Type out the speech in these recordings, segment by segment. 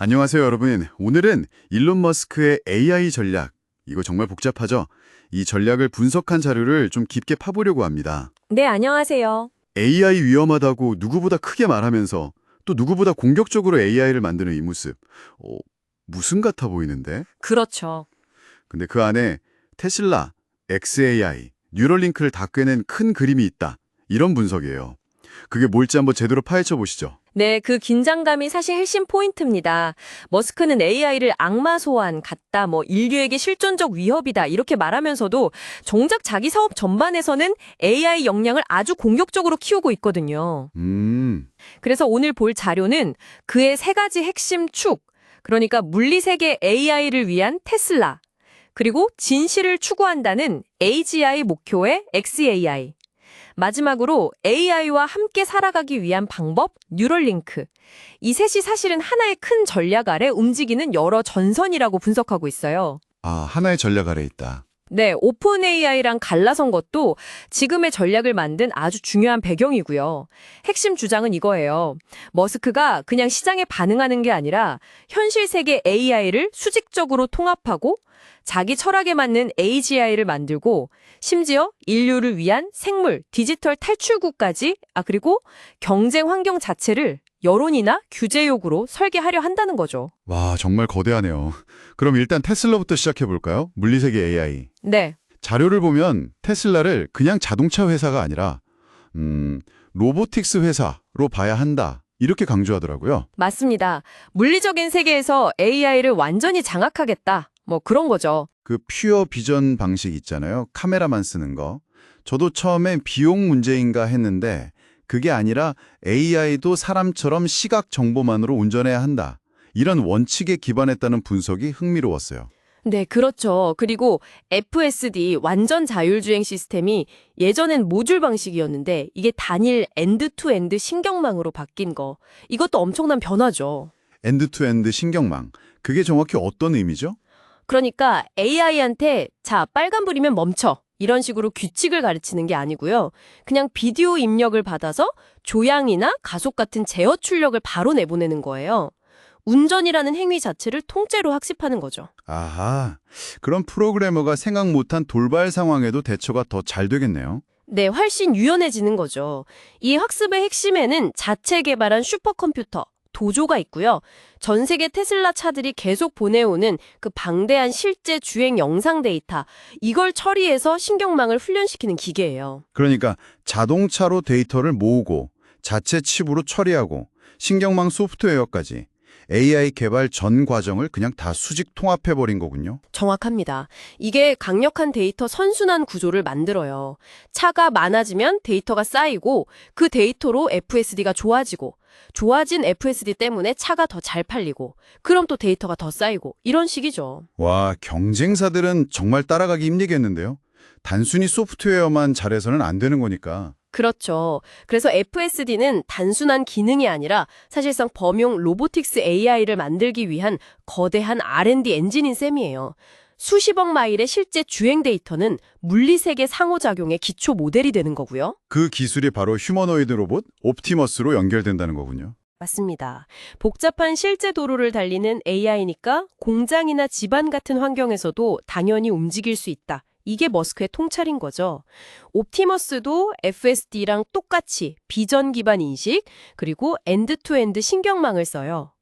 안녕하세요, 여러분. 오늘은 일론 머스크의 AI 전략, 이거 정말 복잡하죠? 이 전략을 분석한 자료를 좀 깊게 파보려고 합니다. 네, 안녕하세요. AI 위험하다고 누구보다 크게 말하면서 또 누구보다 공격적으로 AI를 만드는 이 모습, 어, 무슨 같아 보이는데? 그렇죠. 근데 그 안에 테슬라, XAI, 뉴럴링크를 다 꿰낸 큰 그림이 있다. 이런 분석이에요. 그게 뭘지 한번 제대로 파헤쳐 보시죠. 네, 그 긴장감이 사실 핵심 포인트입니다. 머스크는 AI를 악마 소환, 같다, 뭐 인류에게 실존적 위협이다 이렇게 말하면서도 정작 자기 사업 전반에서는 AI 역량을 아주 공격적으로 키우고 있거든요. 음, 그래서 오늘 볼 자료는 그의 세 가지 핵심 축, 그러니까 물리세계 AI를 위한 테슬라, 그리고 진실을 추구한다는 AGI 목표의 XAI, 마지막으로 AI와 함께 살아가기 위한 방법, 뉴럴링크. 이 셋이 사실은 하나의 큰 전략 아래 움직이는 여러 전선이라고 분석하고 있어요. 아, 하나의 전략 아래 있다. 네, 오픈 AI랑 갈라선 것도 지금의 전략을 만든 아주 중요한 배경이고요. 핵심 주장은 이거예요. 머스크가 그냥 시장에 반응하는 게 아니라 현실 세계 AI를 수직적으로 통합하고 자기 철학에 맞는 AGI를 만들고 심지어 인류를 위한 생물, 디지털 탈출구까지 아 그리고 경쟁 환경 자체를 여론이나 규제욕으로 설계하려 한다는 거죠. 와, 정말 거대하네요. 그럼 일단 테슬라부터 시작해 볼까요? 물리세계 AI. 네. 자료를 보면 테슬라를 그냥 자동차 회사가 아니라 음, 로보틱스 회사로 봐야 한다. 이렇게 강조하더라고요. 맞습니다. 물리적인 세계에서 AI를 완전히 장악하겠다. 뭐 그런 거죠. 그 퓨어 비전 방식 있잖아요. 카메라만 쓰는 거. 저도 처음에 비용 문제인가 했는데 그게 아니라 AI도 사람처럼 시각 정보만으로 운전해야 한다. 이런 원칙에 기반했다는 분석이 흥미로웠어요. 네, 그렇죠. 그리고 FSD 완전 자율주행 시스템이 예전엔 모듈 방식이었는데 이게 단일 엔드 투 엔드 신경망으로 바뀐 거. 이것도 엄청난 변화죠. 엔드투엔드 신경망. 그게 정확히 어떤 의미죠? 그러니까 AI한테 자, 빨간불이면 멈춰. 이런 식으로 규칙을 가르치는 게 아니고요. 그냥 비디오 입력을 받아서 조향이나 가속 같은 제어 출력을 바로 내보내는 거예요. 운전이라는 행위 자체를 통째로 학습하는 거죠. 아하. 그럼 프로그래머가 생각 못한 돌발 상황에도 대처가 더 잘 되겠네요. 네, 훨씬 유연해지는 거죠. 이 학습의 핵심에는 자체 개발한 슈퍼컴퓨터, 도조가 있고요. 전 세계 테슬라 차들이 계속 보내오는 그 방대한 실제 주행 영상 데이터, 이걸 처리해서 신경망을 훈련시키는 기계예요. 그러니까 자동차로 데이터를 모으고 자체 칩으로 처리하고 신경망 소프트웨어까지 AI 개발 전 과정을 그냥 다 수직 통합해버린 거군요. 정확합니다. 이게 강력한 데이터 선순환 구조를 만들어요. 차가 많아지면 데이터가 쌓이고 그 데이터로 FSD가 좋아지고 좋아진 FSD 때문에 차가 더 잘 팔리고 그럼 또 데이터가 더 쌓이고 이런 식이죠. 와, 경쟁사들은 정말 따라가기 힘들겠는데요. 단순히 소프트웨어만 잘해서는 안 되는 거니까. 그렇죠. 그래서 FSD는 단순한 기능이 아니라 사실상 범용 로보틱스 AI를 만들기 위한 거대한 R&D 엔진인 셈이에요. 수십억 마일의 실제 주행 데이터는 물리세계 상호작용의 기초 모델이 되는 거고요. 그 기술이 바로 휴머노이드 로봇 옵티머스로 연결된다는 거군요. 맞습니다. 복잡한 실제 도로를 달리는 AI니까 공장이나 집안 같은 환경에서도 당연히 움직일 수 있다. 이게 머스크의 통찰인 거죠. 옵티머스도 FSD랑 똑같이 비전 기반 인식, 그리고 엔드-투-엔드 신경망을 써요.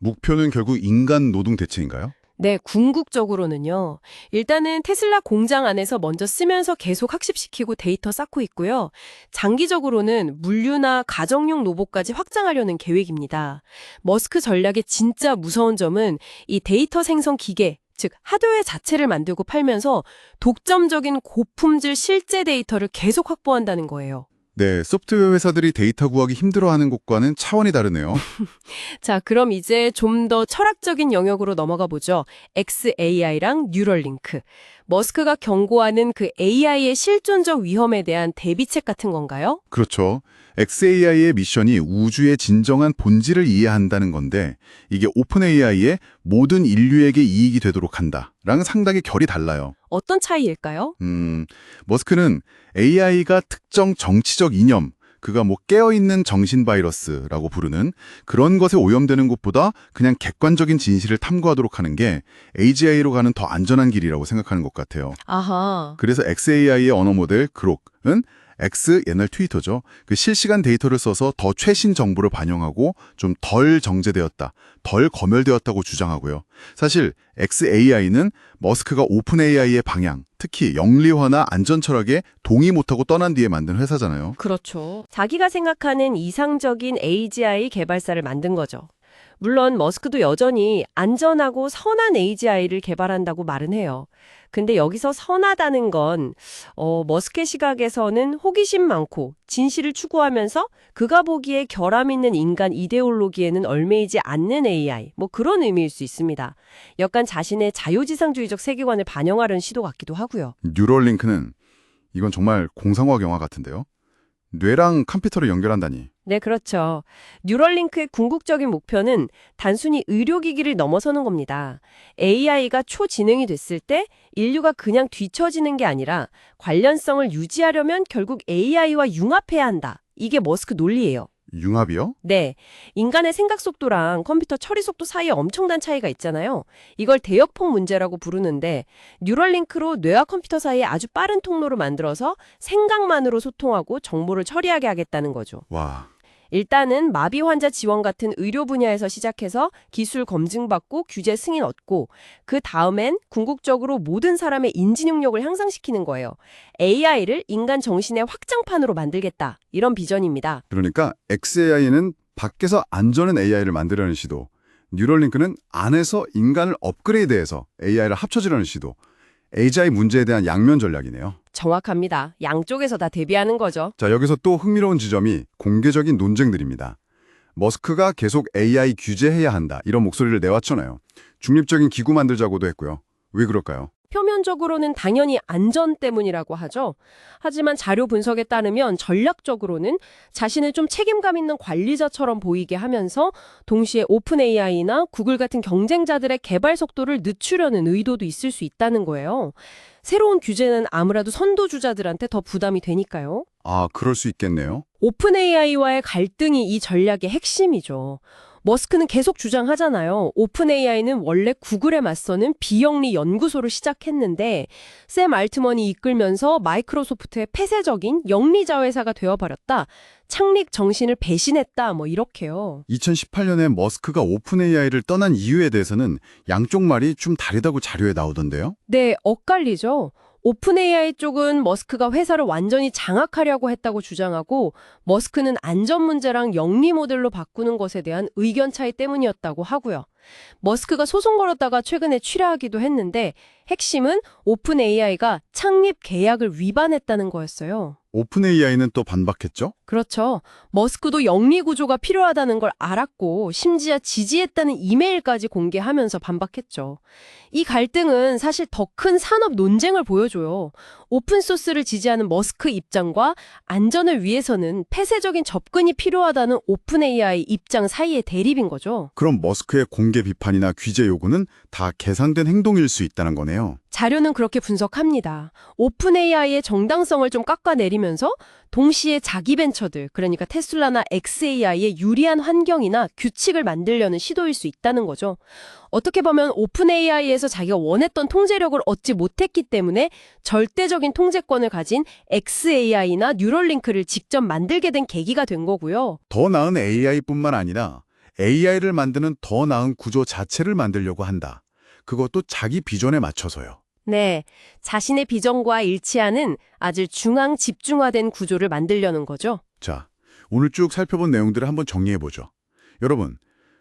목표는 결국 인간 노동 대체인가요? 네, 궁극적으로는요. 일단은 테슬라 공장 안에서 먼저 쓰면서 계속 학습시키고 데이터 쌓고 있고요. 장기적으로는 물류나 가정용 로봇까지 확장하려는 계획입니다. 머스크 전략의 진짜 무서운 점은 이 데이터 생성 기계, 즉 하드웨어 자체를 만들고 팔면서 독점적인 고품질 실제 데이터를 계속 확보한다는 거예요. 네, 소프트웨어 회사들이 데이터 구하기 힘들어하는 것과는 차원이 다르네요. 자, 그럼 이제 좀 더 철학적인 영역으로 넘어가 보죠. XAI랑 뉴럴링크. 머스크가 경고하는 그 AI의 실존적 위험에 대한 대비책 같은 건가요? 그렇죠. XAI의 미션이 우주의 진정한 본질을 이해한다는 건데 이게 오픈 AI의 모든 인류에게 이익이 되도록 한다랑 상당히 결이 달라요. 어떤 차이일까요? 음, 머스크는 AI가 특정 정치적 이념, 그가 뭐 깨어있는 정신 바이러스라고 부르는 그런 것에 오염되는 것보다 그냥 객관적인 진실을 탐구하도록 하는 게 AGI로 가는 더 안전한 길이라고 생각하는 것 같아요. 아하. 그래서 XAI의 언어 모델 그록은 X 옛날 트위터죠. 그 실시간 데이터를 써서 더 최신 정보를 반영하고 좀 덜 정제되었다, 덜 검열되었다고 주장하고요. 사실 XAI는 머스크가 오픈 AI의 방향, 특히 영리화나 안전 철학에 동의 못하고 떠난 뒤에 만든 회사잖아요. 그렇죠. 자기가 생각하는 이상적인 AGI 개발사를 만든 거죠. 물론 머스크도 여전히 안전하고 선한 AGI를 개발한다고 말은 해요. 근데 여기서 선하다는 건 어, 머스크의 시각에서는 호기심 많고 진실을 추구하면서 그가 보기에 결함 있는 인간 이데올로기에는 얼매이지 않는 AI 뭐 그런 의미일 수 있습니다. 약간 자신의 자유지상주의적 세계관을 반영하려는 시도 같기도 하고요. 뉴럴링크는 이건 정말 공상과학 영화 같은데요. 뇌랑 컴퓨터를 연결한다니. 네, 그렇죠. 뉴럴링크의 궁극적인 목표는 단순히 의료기기를 넘어서는 겁니다. AI가 초지능이 됐을 때 인류가 그냥 뒤처지는 게 아니라 관련성을 유지하려면 결국 AI와 융합해야 한다. 이게 머스크 논리예요. 융합이요? 네. 인간의 생각 속도랑 컴퓨터 처리 속도 사이에 엄청난 차이가 있잖아요. 이걸 대역폭 문제라고 부르는데 뉴럴링크로 뇌와 컴퓨터 사이에 아주 빠른 통로를 만들어서 생각만으로 소통하고 정보를 처리하게 하겠다는 거죠. 와, 일단은 마비 환자 지원 같은 의료 분야에서 시작해서 기술 검증받고 규제 승인 얻고 그 다음엔 궁극적으로 모든 사람의 인지 능력을 향상시키는 거예요. AI를 인간 정신의 확장판으로 만들겠다. 이런 비전입니다. 그러니까 XAI는 밖에서 안전한 AI를 만들려는 시도, 뉴럴링크는 안에서 인간을 업그레이드해서 AI를 합쳐지려는 시도, AGI 문제에 대한 양면 전략이네요. 정확합니다. 양쪽에서 다 대비하는 거죠. 자, 여기서 또 흥미로운 지점이 공개적인 논쟁들입니다. 머스크가 계속 AI 규제해야 한다 이런 목소리를 내왔잖아요. 중립적인 기구 만들자고도 했고요. 왜 그럴까요? 표면적으로는 당연히 안전 때문이라고 하죠. 하지만 자료 분석에 따르면 전략적으로는 자신을 좀 책임감 있는 관리자처럼 보이게 하면서 동시에 오픈 AI나 구글 같은 경쟁자들의 개발 속도를 늦추려는 의도도 있을 수 있다는 거예요. 새로운 규제는 아무래도 선도주자들한테 더 부담이 되니까요. 아, 그럴 수 있겠네요. 오픈 AI와의 갈등이 이 전략의 핵심이죠. 머스크는 계속 주장하잖아요. 오픈 AI는 원래 구글에 맞서는 비영리 연구소를 시작했는데 샘 알트먼이 이끌면서 마이크로소프트의 폐쇄적인 영리자 회사가 되어버렸다. 창립 정신을 배신했다. 뭐 이렇게요. 2018년에 머스크가 오픈 AI를 떠난 이유에 대해서는 양쪽 말이 좀 다르다고 자료에 나오던데요. 네, 엇갈리죠. 오픈 AI 쪽은 머스크가 회사를 완전히 장악하려고 했다고 주장하고 머스크는 안전 문제랑 영리 모델로 바꾸는 것에 대한 의견 차이 때문이었다고 하고요. 머스크가 소송 걸었다가 최근에 취하하기도 했는데 핵심은 오픈 AI가 창립 계약을 위반했다는 거였어요. 오픈 AI는 또 반박했죠? 그렇죠. 머스크도 영리 구조가 필요하다는 걸 알았고 심지어 지지했다는 이메일까지 공개하면서 반박했죠. 이 갈등은 사실 더 큰 산업 논쟁을 보여줘요. 오픈소스를 지지하는 머스크 입장과 안전을 위해서는 폐쇄적인 접근이 필요하다는 오픈 AI 입장 사이의 대립인 거죠. 그럼 머스크의 공개 비판이나 규제 요구는 다 계산된 행동일 수 있다는 거네요. 자료는 그렇게 분석합니다. 오픈 AI의 정당성을 좀 깎아내리면서 동시에 자기 벤처들, 그러니까 테슬라나 XAI의 유리한 환경이나 규칙을 만들려는 시도일 수 있다는 거죠. 어떻게 보면 오픈 AI에서 자기가 원했던 통제력을 얻지 못했기 때문에 절대적인 통제권을 가진 XAI나 뉴럴링크를 직접 만들게 된 계기가 된 거고요. 더 나은 AI뿐만 아니라 AI를 만드는 더 나은 구조 자체를 만들려고 한다. 그것도 자기 비전에 맞춰서요. 네, 자신의 비전과 일치하는 아주 중앙 집중화된 구조를 만들려는 거죠. 자, 오늘 쭉 살펴본 내용들을 한번 정리해보죠. 여러분,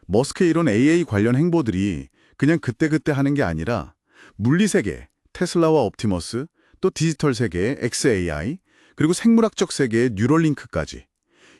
머스크의 이런 AA 관련 행보들이 그냥 그때그때 하는 게 아니라 물리세계, 테슬라와 옵티머스, 또 디지털 세계의 XAI, 그리고 생물학적 세계의 뉴럴링크까지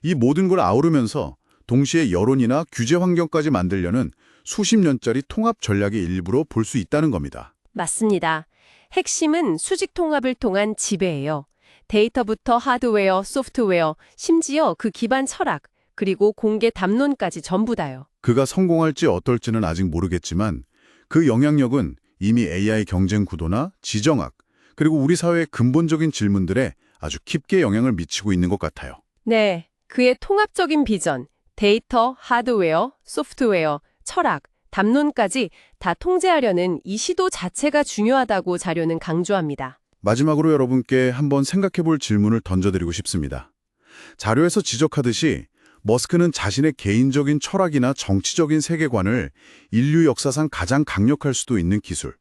이 모든 걸 아우르면서 동시에 여론이나 규제 환경까지 만들려는 수십 년짜리 통합 전략의 일부로 볼 수 있다는 겁니다. 맞습니다. 핵심은 수직 통합을 통한 지배예요. 데이터부터 하드웨어, 소프트웨어, 심지어 그 기반 철학, 그리고 공개 담론까지 전부 다요. 그가 성공할지 어떨지는 아직 모르겠지만 그 영향력은 이미 AI 경쟁 구도나 지정학, 그리고 우리 사회의 근본적인 질문들에 아주 깊게 영향을 미치고 있는 것 같아요. 네, 그의 통합적인 비전, 데이터, 하드웨어, 소프트웨어, 철학, 담론까지 다 통제하려는 이 시도 자체가 중요하다고 자료는 강조합니다. 마지막으로 여러분께 한번 생각해 볼 질문을 던져드리고 싶습니다. 자료에서 지적하듯이 머스크는 자신의 개인적인 철학이나 정치적인 세계관을 인류 역사상 가장 강력할 수도 있는 기술,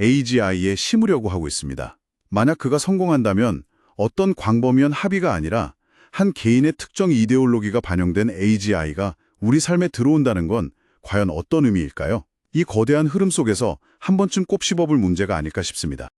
AGI에 심으려고 하고 있습니다. 만약 그가 성공한다면 어떤 광범위한 합의가 아니라 한 개인의 특정 이데올로기가 반영된 AGI가 우리 삶에 들어온다는 건 과연 어떤 의미일까요? 이 거대한 흐름 속에서 한 번쯤 꼽씹어볼 문제가 아닐까 싶습니다.